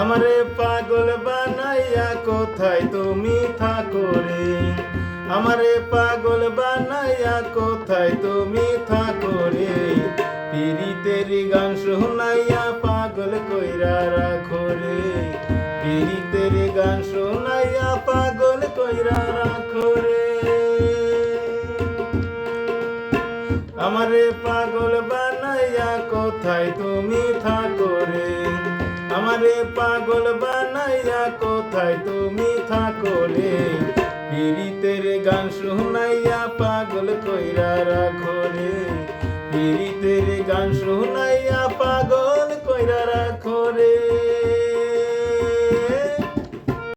আমারে পাগল বানাইয়া কোথায় তুমি থাকো রে? আমারে পাগল বানাইয়া কোথায় তুমি থাকো রে? পিরিতের গান শোনাইয়া পাগল কইরা রাখো রে। পিরিতের গান শোনাইয়া পাগল কইরা রাখো রে। আমারে পাগল বানাইয়া কোথায় তুমি থাকো আমারে পাগল বানাইয়া কোথায় তুমি থাকো রে পীড়িতের গান শুনাইয়া পাগল কইরা রাখো রে পীড়িতের গান শুনাইয়া পাগল কইরা রাখো রে